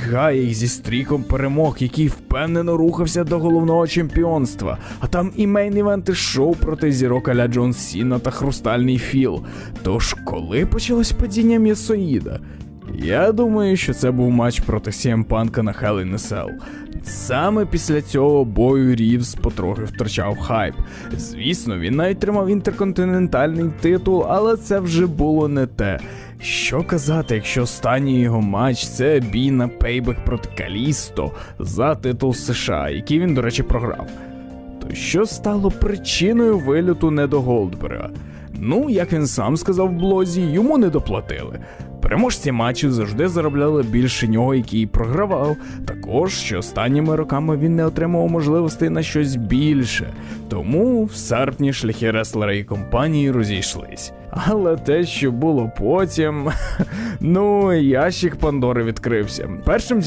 Гая їх зі стріком перемог, який впевнено рухався до головного чемпіонства. А там і мейн-івенти шоу проти зірок Аля Джон Сіна та Хрустальний Філ. Тож коли почалось падіння м'ясоїда? Я думаю, що це був матч проти CM Панка на Hell in a Cell. Саме після цього бою Рівс потрохи втрачав хайп. Звісно, він навіть тримав інтерконтинентальний титул, але це вже було не те. Що казати, якщо останній його матч це бій на пейбек проти Калісто за титул США, який він, до речі, програв. То що стало причиною виліту не до Голдберга? Ну, як він сам сказав в блозі, йому не доплатили. Переможці матчів завжди заробляли більше нього, який програвав. Також що останніми роками він не отримав можливостей на щось більше. Тому в серпні шляхи реслера і компанії розійшлись. Але те, що було потім, ну ящик Пандори відкрився. Першим ділом.